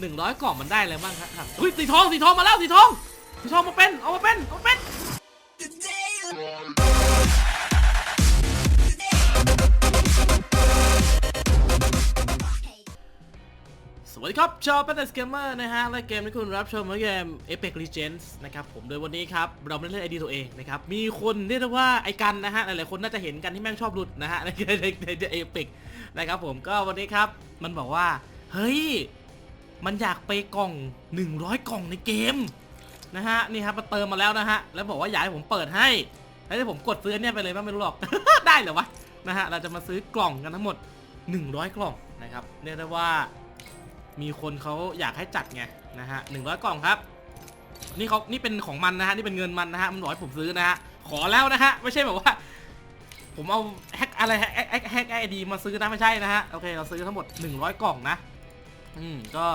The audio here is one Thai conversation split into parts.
หนึ่งร้อยกล่องมันได้อะไรบ้างครับอุ้ยสีทองสีทองมาแล้วสีทองสีทองมาเป็นเอามาเป็นเอามาเป็นสวัสดีครับชาว p ป n เ s เกมเมอร์นะฮะ และเกมที่คุณรับชมคือเกม Apex Legends นะครับผมโดยวันนี้ครับ เราไม่เล่นไอดีตัวเองนะครับ มีคนเรียกว่าไอกันนะฮะ หลายๆคนน่าจะเห็นกันที่แม่งชอบหลุดนะฮะ ในในในใน Apex นะครับผมก็วันนี้ครับ มันบอกว่า เฮ้ย มันอยากไปกล่อง 100 กล่องในเกมนะฮะนี่ครับมาเติมมาแล้วนะฮะแล้วบอกว่าอยากให้ผมเปิดให้แล้วให้ผมกดซื้อเนี่ยไปเลยบ้างไม่รู้หรอก ได้เหรอวะนะฮะเราจะมาซื้อกล่องกันทั้งหมด 100 กล่องนะครับเรียกได้ว่ามีคนเขาอยากให้จัดไงนะฮะหนึ่งร้อยกล่องครับนี่เขานี่เป็นของมันนะฮะนี่เป็นเงินมันนะฮะมันบอกให้ผมซื้อนะฮะขอแล้วนะฮะไม่ใช่แบบว่า ผมเอาแฮกอะไรแฮกแฮกแฮกไอดีมาซื้อนะไม่ใช่นะฮะโอเคเราซื้อทั้งหมด 100 กล่องนะ อืมก็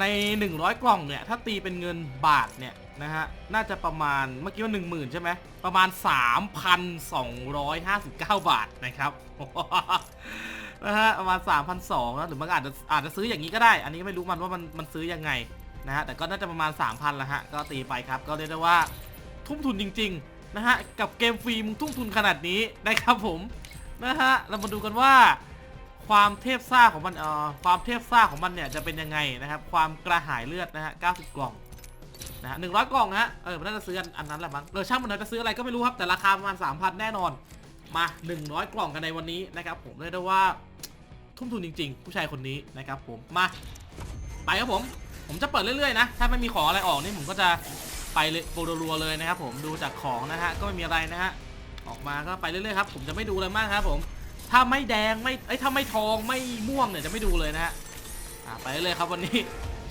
ใน 100 กล่องเนี่ย ถ้าตีเป็นเงินบาทเนี่ยนะฮะ น่าจะประมาณเมื่อกี้ว่า10,000 ใช่ไหม ประมาณ 3,259 บาทนะครับ นะฮะ ประมาณ 3,200นะหรือมันอาจจะอาจจะซื้ออย่างนี้ก็ได้ อันนี้ไม่รู้มันว่ามันมันซื้อยังไงนะฮะ แต่ก็น่าจะประมาณ 3,000ละฮะ ก็ตีไปครับ ก็เรียกได้ว่าทุ่มทุนจริง ๆ นะฮะ กับเกมฟรีมึงทุ่มทุนขนาดนี้นะครับผม นะฮะ เรามาดูกันว่า ความเทพซ่าของมันเอ่อความเทพซ่าของมันเนี่ยจะเป็นยังไงนะครับ ความกระหายเลือดนะฮะ90 กล่องนะฮะ100กล่องนะฮะเออมันน่าจะซื้ออันนั้นแหละมั้งเออช่างมันนะจะซื้ออะไรก็ไม่รู้ครับแต่ราคาประมาณ3,000 แน่นอนมา 100 กล่องกันในวันนี้นะครับผมเรียกได้ว่าทุ่มทุนจริง ๆ ผู้ชายคนนี้นะครับผมมาไปครับผมผมจะเปิดเรื่อยๆนะถ้าไม่มีของอะไรออกนี่ผมก็จะไปเลยโปรรัวเลยนะครับผมดูจากของนะฮะก็ไม่มีอะไรนะฮะออกมาก็ไปเรื่อยๆครับผมจะไม่ดูอะไรมากครับผม ถ้าไม่แดงไม่ไอ้ถ้าไม่ทองไม่ม่วงเนี่ยจะไม่ดูเลยนะฮะไปเลยครับวันนี้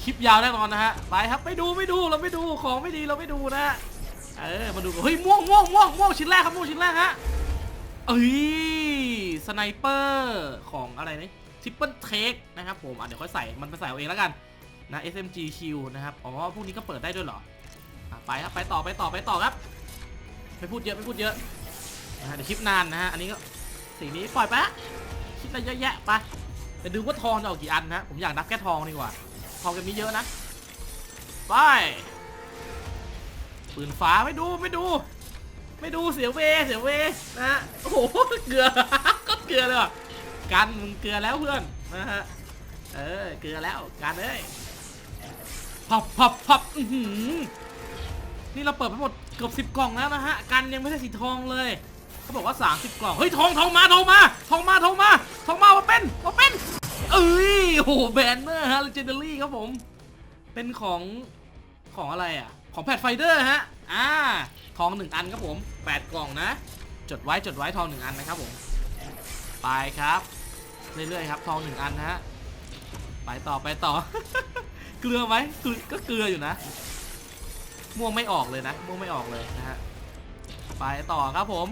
คลิปยาวแน่นอนนะฮะไปครับไม่ดูไม่ดูเราไม่ดูของไม่ดีเราไม่ดูนะฮะเออมาดูกันเฮ้ยม่วงม่วงม่วงม่วงชิ้นแรกครับม่วงชิ้นแรกฮะเอ้ยสไนเปอร์ของอะไรนี่ทิปเปิลเทคนะครับผมอะเดี๋ยวค่อยใส่มันไปใส่เอาเองแล้วกันนะ SMGQ นะครับอ๋อพวกนี้ก็เปิดได้ด้วยเหรอไปครับไปต่อไปต่อไปต่อครับไม่พูดเยอะไม่พูดเยอะนะฮะเดี๋ยวคลิปนานนะฮะอันนี้ก็ สีนี้ปล่อยไปะคิดอะไรเยอะแยะไปไปดูว่าทองจะออกกี่อันนะ ผมอยากนับแค่ทองดีกว่า ทองกันนี้เยอะนะ ไป ปืนฟ้าไม่ดูไม่ดู ไม่ดูเสียเวเสียเวนะโอ้โหเกลือ ก็เกลือเลยกันมึงเกลือแล้วเพื่อนนะฮะ เออเกลือแล้วกันเอ้ยพับพับพับอื้อหือนี่เราเปิดไปหมดเกือบสิบกล่องแล้วนะฮะ กันยังไม่ได้สีทองเลย เขาบอกว่า 30 กล่อง เฮ้ยทองทองมาทองมาทองมาทองมาทองมามาเป็นมาเป็น เอ้ยโอ้โหแบนเนอร์ฮะ legendary ครับผม เป็นของของอะไรอะ ของแพดไฟเดอร์ฮะ อ่า ทองหนึ่งอันครับผมแปดกล่องนะ จดไว้จดไว้ทองหนึ่งอันนะครับผม ไปครับ เรื่อยๆครับ ทองหนึ่งอันนะฮะ ไปต่อไปต่อ เกลือไหมกก็เกลืออยู่นะ ม่วงไม่ออกเลยนะ ม่วงไม่ออกเลยนะฮะ ไปต่อครับผม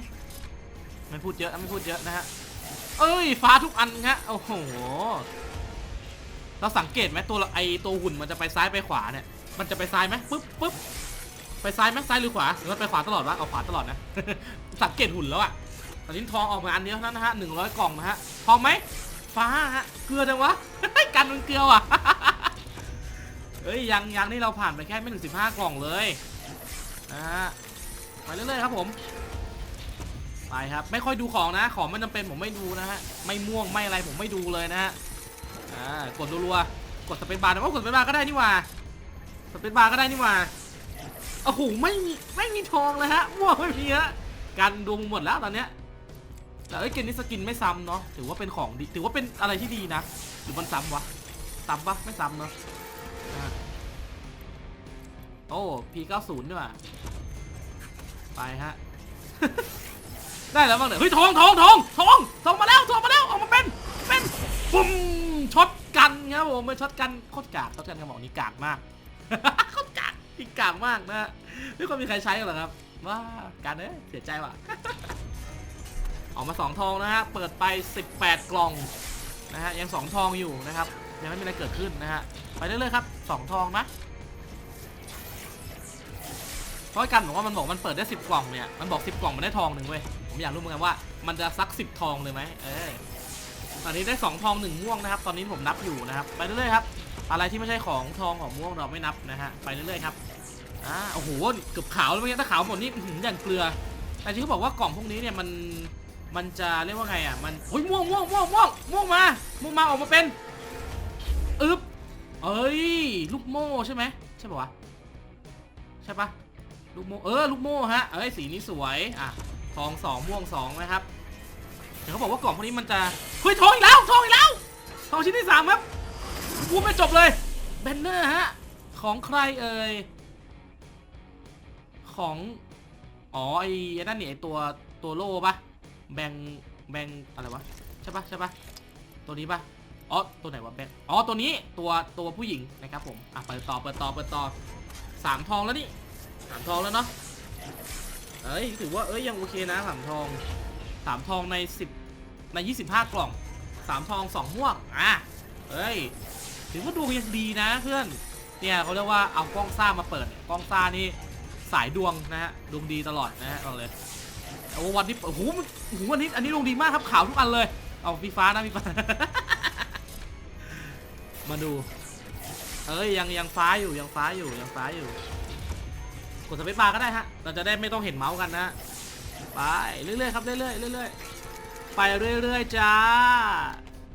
ไม่พูดเยอะไม่พูดเยอะนะฮะ เอ้ยฟ้าทุกอันฮะโอ้โห เราสังเกตไหมตัวไอตัวหุ่นมันจะไปซ้ายไปขวาเนี่ย มันจะไปซ้ายไหมปึ๊บปึ๊บไปซ้ายไหมซ้ายหรือขวาหรือมันไปขวาตลอดวะเอาขวาตลอดนะ สังเกตหุ่นแล้วอะตอนนี้ทองออกมาอันเดียวเท่านั้นนะฮะหนึ่งร้อยกล่องนะฮะ ทองไหมฟ้าฮะ เกลือจังวะ กันมันเกลือว่ะเฮ้ยยังยังนี่เราผ่านไปแค่ไม่ถึงสิบห้ากล่องเลย นะฮะไปเรื่อยๆครับผม ไปครับ ไม่ค่อยดูของนะ ของไม่จำเป็นผมไม่ดูนะฮะ ไม่ม่วงไม่อะไรผมไม่ดูเลยนะฮะ อ่ากดรัวๆ กดสเปซบาร์แต่ว่ากดสเปซบาร์ก็ได้นี่หว่า สเปซบาร์ก็ได้นี่หว่า โอ้โหไม่มีไม่มีทองเลยฮะม่วงไม่มีฮะกันดวงหมดแล้วตอนเนี้ยแต่เอ้เกมนี้สกินไม่ซ้ำเนาะ ถือว่าเป็นของดีถือว่าเป็นอะไรที่ดีนะ หรือมันซ้ำวะ ซ้ำปะไม่ซ้ำเนาะอะโอ้ P90 ด้วยว่ะไปฮะ ได้แล้วบ้างเนี่ยเฮ้ยทองทองทองทองทองมาแล้วทองมาแล้วออกมาเป็นเป็นปุ๊มช็อตกันครับผมเป็นช็อตกันโคตรกากช็อตกันกระบอกนี้กากมากโคตรกากนี่กากมากนะไม่ค่อยมีใครใช้กันหรอครับว้าการเอ้ยเสียใจว่ะออกมาสองทองนะฮะ เปิดไป 18 กล่องนะฮะ ยังสองทองอยู่นะครับ ยังไม่มีอะไรเกิดขึ้นนะฮะ ไปเรื่อยๆครับสองทองนะเพราะกันบอกว่ามันบอกมันเปิดได้ 10 กล่องเนี่ย มันบอก 10 กล่องมันได้ทองหนึ่งเว้ย ผมอยากรู้เหมือนกันว่า มันจะซัก10ทองเลยไหมเออตอนนี้ได้2ทอง1ม่วงนะครับ ตอนนี้ผมนับอยู่นะครับ ไปเรื่อยๆครับ อะไรที่ไม่ใช่ของทองของม่วงเราไม่นับนะฮะ ไปเรื่อยๆครับ อ่า โอ้โห เกือบขาวแล้วเมื่อกี้ถ้าขาวหมดนี่อย่างเกลือ แต่จริงเขาบอกว่ากล่องพวกนี้เนี่ยมัน มันจะเรียกว่าไงอะ มันโอ้ยม่วงม่วงม่วงม่วงม่วงมา ม่วงมาออกมาเป็น อึ๊บเอ้ย ลูกโม่ใช่ไหมใช่ปะวะ ใช่ปะลูกโม่ เออ ลูกโม่ฮะ เอ้ย สีนี้สวย อะ ทองสองม่วงสองนะครับเดี๋ยวเขาบอกว่ากล่องพวกนี้มันจะเฮ้ยทองอีกแล้วทองอีกแล้วทองชิ้นที่สามครับพูดไม่จบเลยแบนเนอร์ฮะของใครเอ่ยของอ๋อไอ้นั่นนี่ไอ้ตัวตัวโล่ปะแบงแบงอะไรวะใช่ปะใช่ปะตัวนี้ปะอ๋อตัวไหนวะแบงอ๋อตัวนี้ตัวตัวผู้หญิงนะครับผมอะเปิดต่อเปิดต่อเปิดต่อสามทองแล้วนี่สามทองแล้วเนาะ เอ้ยถือว่าเอ้ยยังโอเคนะสามทองสามทองในสิบในยี่สิบห้ากล่องสามทองสองม่วงอะเอ้ยถือว่าดวงยังดีนะเพื่อนเนี่ยเขาเรียกว่าเอากล้องซ่ามาเปิดกล้องซ่านี่สายดวงนะฮะดวงดีตลอดนะฮะเอาเลยโอ้วันนี้โอ้โหมันโอ้โหวันนี้อันนี้ดวงดีมากครับขาวทุกอันเลยเอาพี่ฟ้านะพี่ฟ้ามาดูเอ้ยยังยังฟ้าอยู่ยังฟ้าอยู่ยังฟ้าอยู่ ดสเปซบาร์ก็ได้ฮะ เราจะได้ไม่ต้องเห็นเมาส์กันนะ ไปเรื่อยๆครับเรื่อยๆเรื่อยๆไปเรื่อยๆจ้า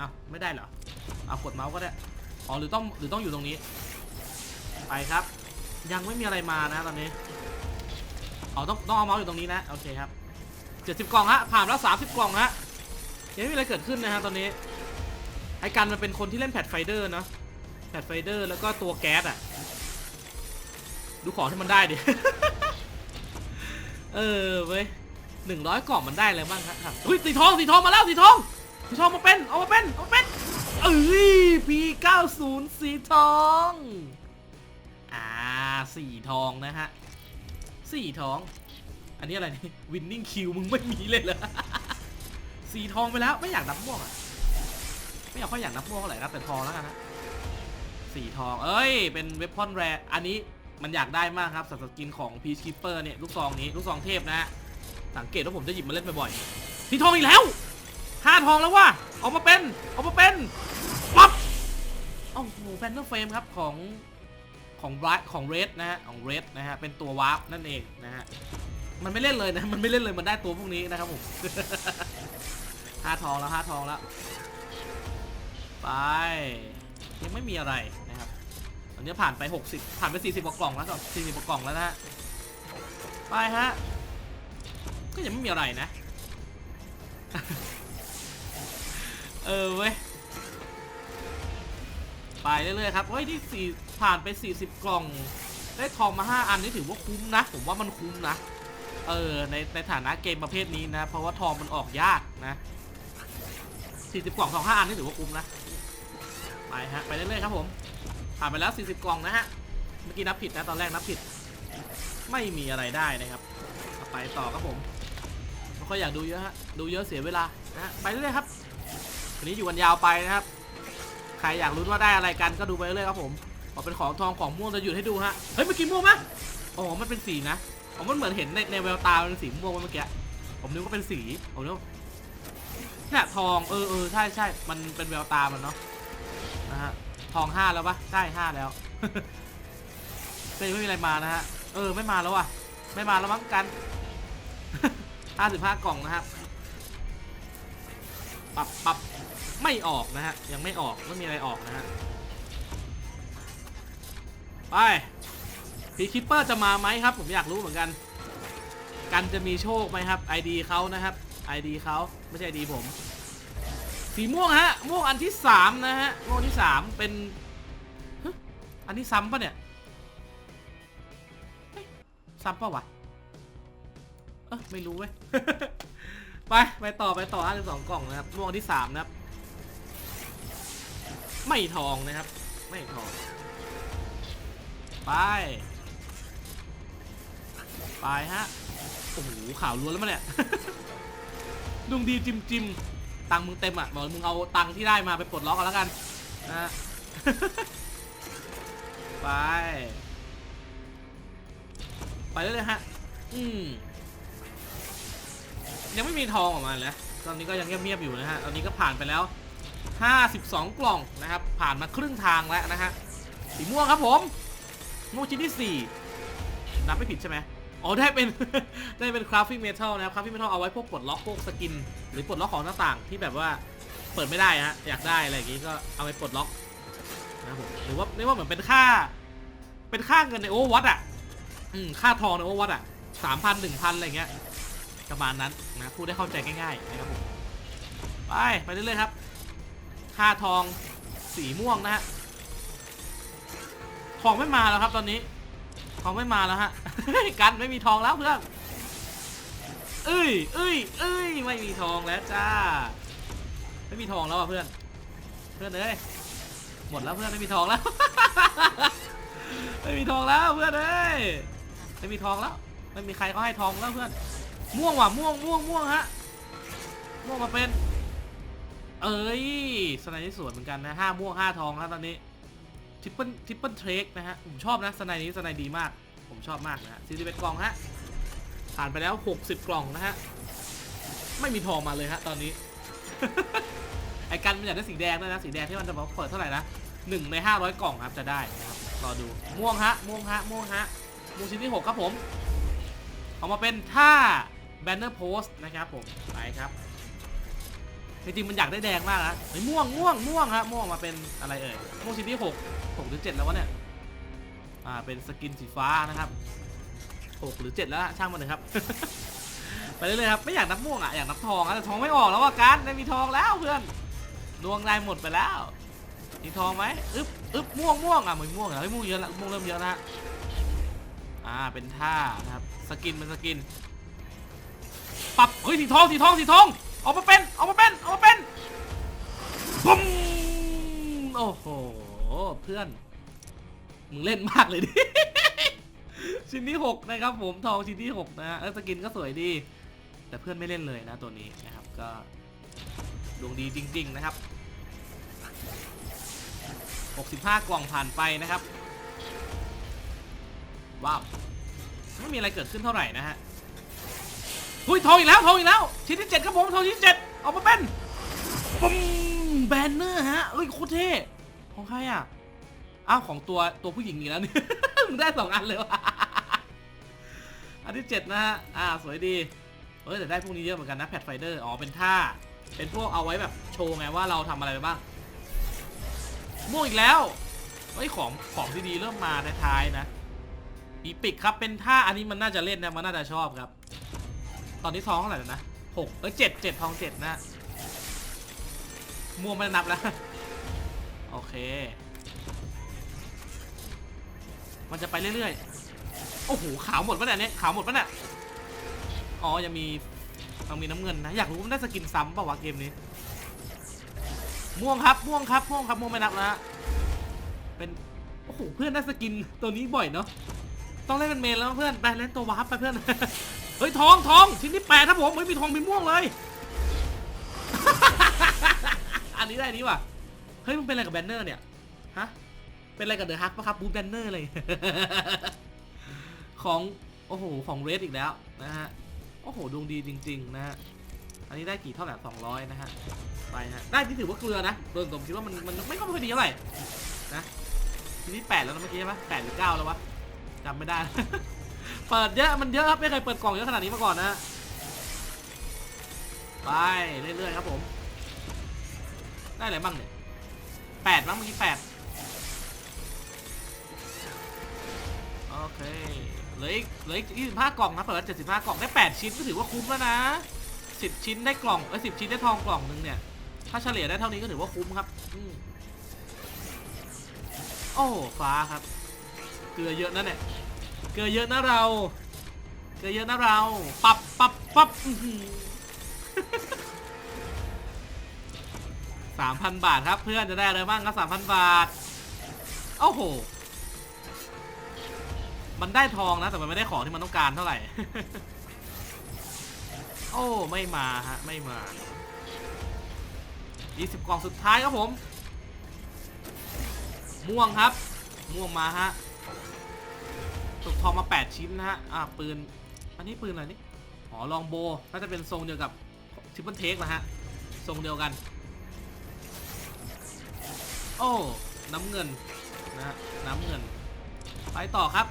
อ้าวไม่ได้เหรอเอากดเมาส์ก็ได้อ๋อหรือต้องหรือต้องอยู่ตรงนี้ ไปครับ ยังไม่มีอะไรมานะตอนนี้อ๋อต้องต้องเอาเมาส์อยู่ตรงนี้นะโอเคครับเจ็ดสิบกล่องฮะผ่านแล้วสามสิบกล่องฮะยังไม่มีอะไรเกิดขึ้นนะฮะตอนนี้ไอ้กันมันเป็นคนที่เล่นแพดไฟเดอร์เนาะแพดไฟเดอร์แล้วก็ตัวแก๊สอะ ดูของที่มันได้ดิ เออเว้ยหนึ่งร้อยกล่องมันได้อะไรบ้างครับอุ้ยสีทองสีทองมาแล้วสีทองสีทองมาเป็นเอามาเป็นเอามาเป็นเอ้ย P90 สีทองอ่าสีทองนะฮะสีทอง อันนี้อะไรนี่วินนิ่งคิวมึงไม่มีเลยเหรอสีทองไปแล้วไม่อยากนับม่วงอะไม่อยากค่อยอยากนับม่วงเท่าไหร่นะแต่ทองแล้วกันนะสีทองเอ้ยเป็นเวพอนแรอันนี้ มันอยากได้มากครับสัตว์สกินของพีชคิปเปอร์เนี่ยลูกซองนี้ลูกซองเทพนะฮะสังเกตว่าผมจะหยิบมาเล่นบ่อยๆสีทองอีกแล้วห้าทองแล้วว่ะออกมาเป็นออกมาเป็นปั๊บโอ้โหแพนเนอร์เฟรมครับของของบรของเรดนะฮะของเรดนะฮะเป็นตัววาร์ปนั่นเองนะฮะมันไม่เล่นเลยนะมันไม่เล่นเลยมันได้ตัวพวกนี้นะครับผมห้าทองแล้วห้าทองแล้วไปยังไม่มีอะไร ตอนนี้ผ่านไป 60 ผ่านไป 40กว่ากล่องแล้วก็40กว่ากล่องแล้วนะฮะ ไปฮะ ก็ยังไม่มีอะไรนะ เออเว้ย ไปเรื่อยๆครับ เฮ้ยที่สี่ผ่านไป 40 กล่อง ได้ทองมา 5 อันนี่ถือว่าคุ้มนะ ผมว่ามันคุ้มนะ เออ ในในฐานะเกมประเภทนี้นะ เพราะว่าทองมันออกยากนะ 40 กล่องทอง5อันนี่ถือว่าคุ้มนะ ไปฮะ ไปเรื่อยๆครับผม ผ่านไปแล้ว 40 กล่องนะฮะ เมื่อกี้นับผิดนะตอนแรกนับผิด ไม่มีอะไรได้นะครับ ไปต่อครับผมไม่ค่อยอยากดูเยอะฮะ ดูเยอะเสียเวลานะฮะ ไปเรื่อยๆครับ วันนี้อยู่กันยาวไปนะครับ ใครอยากรู้ว่าได้อะไรกันก็ดูไปเรื่อยครับผมพอเป็นของทองของม่วงจะหยุดให้ดูฮะ เฮ้ยเมื่อกี้ม่วงไหมอ๋อ มันเป็นสีนะ อ๋อ มันเหมือนเห็นในในแววตาเป็นสีม่วงเมื่อกี้ ผมนึกว่าเป็นสี ผมนึกเนี่ยทอง เออเออใช่ใช่มันเป็นแววตามันเนาะ นะฮะ องห้าแล้วปะใช่ห้าแล้วก็ยังไม่มีอะไรมานะฮะ เออไม่มาแล้วว่ะ ไม่มาแล้วมั้งกันห้าสิบห้ากล่องนะครับปับปับไม่ออกนะฮะ ยังไม่ออกไม่มีอะไรออกนะฮะ ไปพีคิปเปอร์จะมาไหมครับ ผมอยากรู้เหมือนกัน กันจะมีโชคไหมครับ ID เขานะครับ ID เขาไม่ใช่ ID ผม สีม่วงฮะ ม่วงอันที่สามนะฮะ ม่วงที่สามเป็นอันที่ซ้ำปะเนี่ยซ้ำปะวะ เออไม่รู้เว้ย ไป ไปต่อไปต่อ52กล่องนะครับ ม่วงที่สามนะครับ ไม่ทองนะครับ ไม่ทอง ไป ไปฮะ โอ้โหข่าวล้วนแล้วมั้งเนี่ยดวงดีจิมจิม ตังค์มึงเต็มอะบอกมึงเอาตังค์ที่ได้มาไปปลดล็อกกันแล้วกันนะ ไป ไปเรื่อยๆฮะ อืมยังไม่มีทองออกมาเลยตอนนี้ก็ยังเงียบๆอยู่นะฮะ ตอนนี้ก็ผ่านไปแล้ว 52 กล่องนะครับ ผ่านมาครึ่งทางแล้วนะฮะ สีม่วงครับผมม่วงชิ้นที่ 4 นับไม่ผิดใช่ไหม อ๋อได้เป็น ได้เป็นคราฟฟิ n งเมทัลนะครับคราฟฟิ n งเมทัลเอาไว้พวกปลดล็อกพวกสกิน หรือปลดล็อกของหน้าต่างที่แบบว่าเปิดไม่ได้ฮะอยากได้อะไรอย่างงี้ก็เอาไปปลดล็อกนะผมหรือว่าเรียกว่าเหมือนเป็นค่า เป็นค่าเงินในโอเวอร์วัตอะอืมค่าทองในโอเวอร์วัตอะสามพันหนึ่งพันอะไรเงี้ยประมาณนั้นนะพูดได้เข้าใจง่ายๆนะครับผมไปไปเรื่อยๆครับ ค่าทองสีม่วงนะฮะทองไม่มาแล้วครับตอนนี้ ทองไม่มาแล้วฮะ กันไม่มีทองแล้วเพื่อนเอ้ยเอ้ยเอ้ยไม่มีทองแล้วจ้า ไม่มีทองแล้วอะเพื่อน เพื่อนเอ้ยหมดแล้วเพื่อนไม่มีทองแล้ว ไม่มีทองแล้วเพื่อนเอ้ยไม่มีทองแล้วไม่มีใครเขาให้ทองแล้วเพื่อน ม่วงว่ะม่วงม่วงม่วงฮะม่วงมาเป็น เอ้ยสไนด์ที่สวยเหมือนกันนะห้าม่วงห้าทองครับตอนนี้ ทริปเปิลทริปเปิลเทรคนะฮะ ผมชอบนะสไนด์นี้สไนด์ดีมาก ผมชอบมากนะฮะสี่สิบเอ็ดกล่องฮะ ผ่านไปแล้ว60กล่องนะฮะ ไม่มีทองมาเลยฮะตอนนี้ ไอ้กันมันอยากได้สีแดงด้วยนะ สีแดงที่มันจะบอกเปิดเท่าไหร่นะหนึ่งใน500กล่องครับจะได้นะครับ รอดู ม่วงฮะ ม่วงฮะ ม่วงฮะ ม่วงชิ้นที่6ครับผมออกมาเป็นท่า banner post นะครับผม ไปครับ จริงๆมันอยากได้แดงมากนะไอ้ยม่วงม่วงม่วงครับม่วงมาเป็นอะไรเอ่ยม่วงชิ้นที่หกหกหรือเจ็ดแล้ววะเนี่ยอ่าเป็นสกินสีฟ้านะครับหกหรือเจ็ดแล้วช่างมันเลยครับ ไปเรื่อยๆครับไม่อยากนับม่วงอะอยากนับทองอะแต่ทองไม่ออกแล้วว่าการไม่มีทองแล้วเพื่อนดวงนายหมดไปแล้วมีทองไหมอึ๊บอึ๊บม่วงม่วงอะเหมือนม่วงอะเฮ้ยม่วงเยอะละม่วงเริ่มเยอะแล้วฮะอ่าเป็นท่านะครับสกินเป็นสกินปรับเฮ้ยสีทองสีทองสีทอง ออกมาเป็นออกมาเป็นออกมาเป็นปุ้มโอ้โหเพื่อนมึงเล่นมากเลยดิ ชิ้นที่ 6 นะครับผมทองชิ้นที่ 6นะฮะเออสกินก็สวยดี แต่เพื่อนไม่เล่นเลยนะตัวนี้นะครับก็ดวงดีจริง ๆ นะครับ 65 กล่องผ่านไปนะครับ ว้าว ไม่มีอะไรเกิดขึ้นเท่าไหร่นะฮะ หุ้ยทองอีกแล้วทองอีกแล้วชิ้นที่เจ็ดครับผมทองชิ้นที่เจ็ดออกมาเป็นปุ้มแบนเนอร์ฮะเอ้ยโคตรเท่ของใครอะอ้าวของตัวตัวผู้หญิงอีกแล้วนี่มึงได้สองอันเลยวะอันที่เจ็ดนะฮะอ่าสวยดีเฮ้ยแต่ได้พวกนี้เยอะเหมือนกันนะแพดไฟเดอร์อ๋อเป็นท่า เป็นพวกเอาไว้แบบโชว์ไงว่าเราทำอะไรไปบ้างม่วงอีกแล้วเฮ้ยของของที่ดีเริ่มมาท้ายๆนะอีปิกครับเป็นท่าอันนี้มันน่าจะเล่นนะมันน่าจะชอบครับ ตอนนี้ทองเท่าไหร่แล้วนะหกเออเจ็ดเจ็ดทองเจ็ดนะม่วงไม่ได้นับแล้ว โอเค มันจะไปเรื่อยๆ โอ้โห ขาวหมดปะเนี่ยเนี่ยขาวหมดปะเนี่ยอ๋อ ยังมียังมีน้ำเงินนะ อยากรู้ว่ามันได้สกินซ้ำป่าวะเกมนี้ ม่วงครับ ม่วงครับ ม่วงครับ ม่วงไม่นับนะเป็น โอ้โห เพื่อนได้สกินตัวนี้บ่อยเนาะ ต้องเล่นเป็นเมนแล้วเพื่อน ไปเล่นตัววาร์ปไปเพื่อน เฮ้ยทองทองชิ้นที่แปดครับผมเฮ้ยมีทองมีม่วงเลย อันนี้ได้นี้ว่ะเฮ้ยมันเป็นอะไรกับแบนเนอร์เนี่ยฮะเป็นอะไรกับเดอะฮักปะครับบูแบนเนอร์เลย ของโอ้โหของเรดอีกแล้วนะฮะโอ้โหดวงดีจริง ๆ นะฮะอันนี้ได้กี่เท่าไหร่สองร้อยนะฮะไปฮะได้ที่ถือว่าเกลือนะโดยผมคิดว่ามันมันไม่ค่อยดีเท่าไหร่นะทีนี้แปดแล้วนะเมื่อกี้ใช่ปะแปดหรือเก้าแล้ววะจำไม่ได้ เปิดเยอะมันเยอะครับไม่เคยเปิดกล่องเยอะขนาดนี้มาก่อนนะไปเรื่อยๆครับผม ได้อะไรบ้างเนี่ยแปดบ้างเมื่อกี้แปดโอเคเหลืออีกเหลืออีกยี่สิบห้ากล่องนะเปิดเจ็ดสิบห้ากล่องได้แปดชิ้นก็ถือว่าคุ้มแล้วนะสิบชิ้นได้กล่องเอ้สิบชิ้นได้ทองกล่องหนึ่งเนี่ยถ้าเฉลี่ยได้เท่านี้ก็ถือว่าคุ้มครับอโอ้ฟ้าครับ เกลือเยอะนะเนี่ย เกลือเยอะนะเรา เกลือเยอะนะเรา ปับปับปับสามพันบาทครับเพื่อนจะได้อะไรบ้างครับสามพันบาท โอ้โห มันได้ทองนะ แต่มันไม่ได้ของที่มันต้องการเท่าไหร่ โอ้ ไม่มาฮะ ไม่มา20กล่องสุดท้ายครับผม ม่วงครับ ม่วงมาฮะ ตกทองมา 8 ชิ้นนะฮะ อ่าปืน อันนี้ปืนอะไรนี่ อ๋อ ลองโบ น่าจะเป็นทรงเดียวกับทิปเปิลเทคนะฮะ ทรงเดียวกัน โอ้ น้ำเงินนะฮะ น้ำเงิน ไปต่อครับ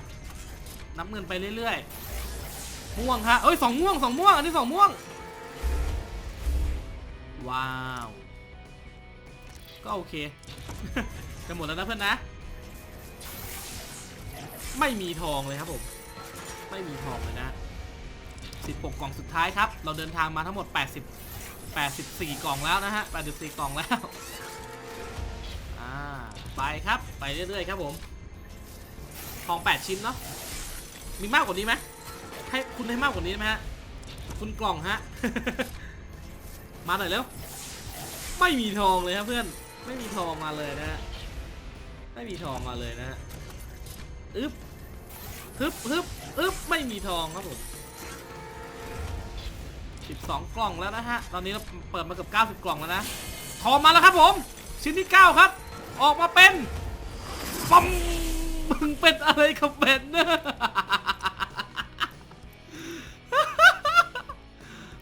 น้ำเงินไปเรื่อยๆ ม่วงฮะ เอ้ยสองม่วงสองม่วง อันนี้สองม่วง ว้าว ก็โอเค จะหมดแล้วนะเพื่อนนะ ไม่มีทองเลยครับผม ไม่มีทองเลยนะสิบกกล่องสุดท้ายครับ เราเดินทางมาทั้งหมด 80 84 กล่องแล้วนะฮะ 84 กล่องแล้ว อ่า ไปครับ ไปเรื่อยๆครับผม ทอง 8 ชิ้นเนาะ มีมากกว่านี้ไหมให้คุณให้มากกว่านี้ไหมฮะ คุณกล่องฮะ มาหน่อยเร็ว ไม่มีทองเลยครับเพื่อน ไม่มีทองมาเลยนะฮะ ไม่มีทองมาเลยนะฮะ อึ๊บ ฮึบฮึบอึ๊บไม่มีทองครับผม12 กล่องแล้วนะฮะ ตอนนี้เราเปิดมาเกือบ90 กล่องแล้วนะ ทองมาแล้วครับผม ชิ้นที่ 9 ครับ ออกมาเป็นปั๊มมึงเป็นอะไรกับเบนเนอร์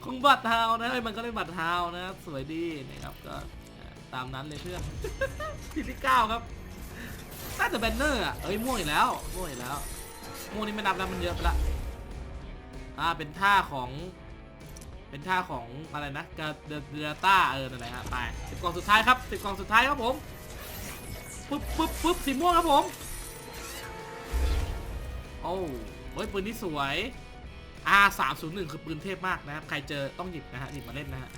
คงบัตรเทานะเอ้ยมันก็เล่นบัตรเทานะสวยดีนะครับก็ตามนั้นเลยเพื่อนชิ้นที่ 9 ครับน่าจะแบนเนอร์อะเอ้ยม่วงอีกแล้วม่วงอีกแล้ว ม่วงนี่ไม่นับแล้วมันเยอะไปละอ่าเป็นท่าของ เป็นท่าของอะไรนะกาเดเดต้าเออนั่นแหละฮะไปสิบกล่องสุดท้ายครับสิบกล่องสุดท้ายครับผมปึ๊บปึ๊บปึ๊บสีม่วงครับผมโอ้เฮ้ยปืนนี้สวย R 3 0 1คือปืนเทพมากนะครับ ใครเจอต้องหยิบนะฮะหยิบมาเล่นนะฮะ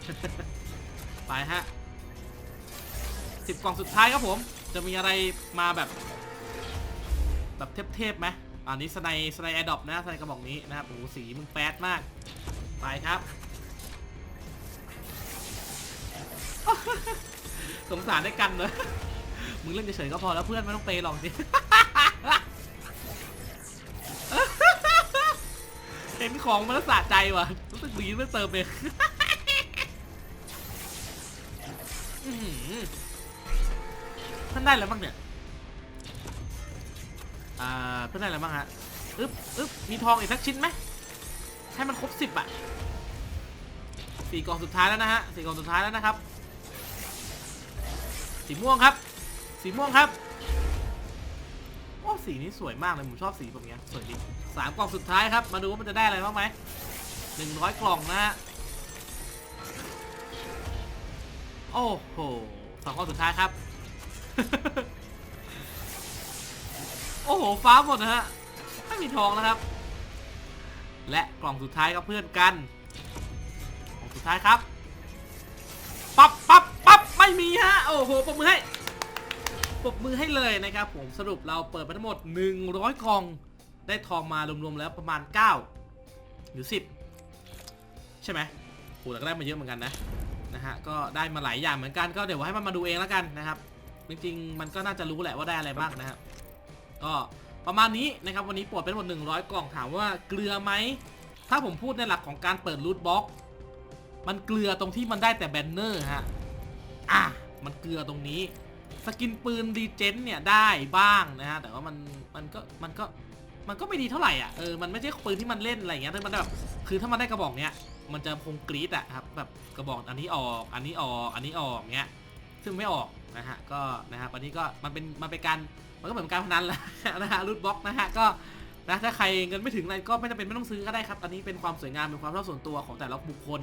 ไปฮะสิบกล่องสุดท้ายครับผม จะมีอะไรมาแบบ แบบเทพๆไหม อันนี้สไนสไนแอดดอปนะสไนกระบอกนี้นะครับโอ้โหสีมึงแฟดมาก ไปครับ สงสารได้กันเลยมึงเล่นเฉยๆก็พอแล้วเพื่อนไม่ต้องเปย์หรอกสิเห็นของมันแล้วสะใจว่ะรู้สึกดีเมื่อเติมเองท่านได้แล้วบ้างเนี่ย อ่าเพื่อนได้อะไรบ้างฮะอึ๊บอึ๊บมีทองอีกสักชิ้นไหมให้มันครบสิบอะสี่กล่องสุดท้ายแล้วนะฮะสี่กล่องสุดท้ายแล้วนะครับ สีม่วงครับ สีม่วงครับโอ้สีนี้สวยมากเลยผมชอบสีแบบเนี้ยสวยดีสามกล่องสุดท้ายครับ มาดูว่ามันจะได้อะไรบ้างไหมหนึ่งร้อยกล่องนะฮะโอ้โหสองกล่องสุดท้ายครับ โอ้โห ฟ้าหมดนะฮะ ไม่มีทองนะครับ และกล่องสุดท้ายครับเพื่อนกัน กล่องสุดท้ายครับ ปับปับปับไม่มีฮะ โอ้โห ปรบมือให้ ปรบมือให้เลยนะครับผม สรุปเราเปิดไปทั้งหมด 100 กล่อง ได้ทองมารวมๆแล้วประมาณ 9 หรือ 10 ใช่ไหมโหแต่ก็ได้มาเยอะเหมือนกันนะ นะฮะ ก็ได้มาหลายอย่างเหมือนกัน ก็เดี๋ยวให้มันมาดูเองแล้วกันนะครับ จริงๆ มันก็น่าจะรู้แหละว่าได้อะไรบ้างนะครับ ก็ประมาณนี้นะครับวันนี้ปลดเป็นหมด 100 กล่องถามว่าเกลือไหม ถ้าผมพูดในหลักของการเปิดรูทบ็อก มันเกลือตรงที่มันได้แต่แบนเนอร์ฮะ อะ มันเกลือตรงนี้ สกินปืนรีเจนเนี่ยได้บ้างนะฮะ แต่ว่ามันมันก็มันก็มันก็ไม่ดีเท่าไหร่อะ เออ มันไม่ใช่ปืนที่มันเล่นอะไรอย่างเงี้ยถ้ามันแบบ คือถ้ามันได้กระบอกเนี้ย มันจะคงกรีดอะครับ แบบกระบอกอันนี้ออก อันนี้ออก อันนี้ออกเงี้ย ซึ่งไม่ออกนะฮะก็นะครับวันนี้ก็มันเป็นมันเป็นการมันก็เหมือนการพนันแหละนะฮะรูทบ็อกนะฮะก็นะถ้าใครเงินไม่ถึงอะไรก็ไม่จำเป็นไม่ต้องซื้อก็ได้ครับอันนี้เป็นความสวยงามเป็นความชอบส่วนตัวของแต่ละบุคคล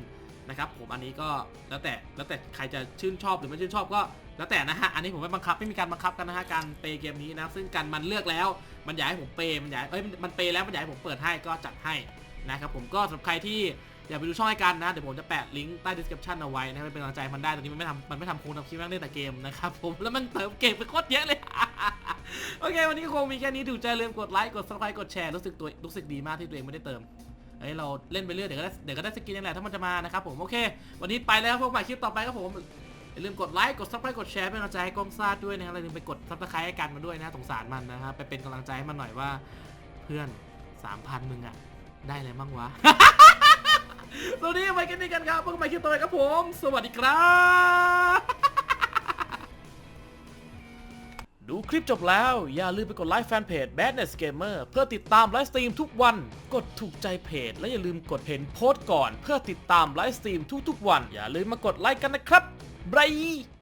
นะครับผมอันนี้ก็แล้วแต่แล้วแต่ใครจะชื่นชอบหรือไม่ชื่นชอบก็แล้วแต่นะฮะอันนี้ผมไม่บังคับไม่มีการบังคับกันนะฮะการเปย์เกมนี้นะซึ่งกันมันเลือกแล้วมันอยากให้ผมเปย์มันอยากเอ้ยมันเปย์แล้วมันอยากให้ผมเปิดให้ก็จัดให้นะครับผมก็สำหรับใครที่ อยากไปดูช่องให้กันนะ เดี๋ยวผมจะแปะลิงก์ใต้ description เอาไว้นะครับเป็นกำลังใจมันได้ตอนนี้มันไม่ทำมันไม่ทำโค้ดทำคลิปแม่งเล่นแต่เกมนะครับผมแล้วมันเติมเกมไปโคตรเยอะเลย โอเค วันนี้คงมีแค่นี้ถูกใจลืมกดไลค์กด subscribe กดแชร์รู้สึกตัวรู้สึกดีมากที่ตัวเองไม่ได้เติมเอ้ยเราเล่นไปเรื่อยเดี๋ยวก็ได้เดี๋ยวก็ได้สกินนั่นแหละถ้ามันจะมานะครับผมโอเค วันนี้ไปแล้วพวกใหม่คลิปต่อไปครับผมอย่าลืมกดไลค์กด subscribe กดแชร์เป็นกำลังใจให้กล้องซาด้วยนะครับอย่าลืมไปกด subscribe ให้กันมาด้วยนะสงสารมันนะครับไปเป็นกำลังใจให้มันหน่อยว่า เพื่อน3,000มึงอะได้อะไรบ้างวะ ตอนนี้ไปกันนี่กันครับพวกใหม่คลิปต่อไปครับผม สวัสดีครับ ดูคลิปจบแล้ว อย่าลืมไปกดไลค์แฟนเพจ Badness Gamer เพื่อติดตามไลฟ์สตรีมทุกวัน กดถูกใจเพจ และอย่าลืมกดเห็นโพสต์ก่อน เพื่อติดตามไลฟ์สตรีมทุกๆวัน อย่าลืมมากดไลค์กันนะครับบาย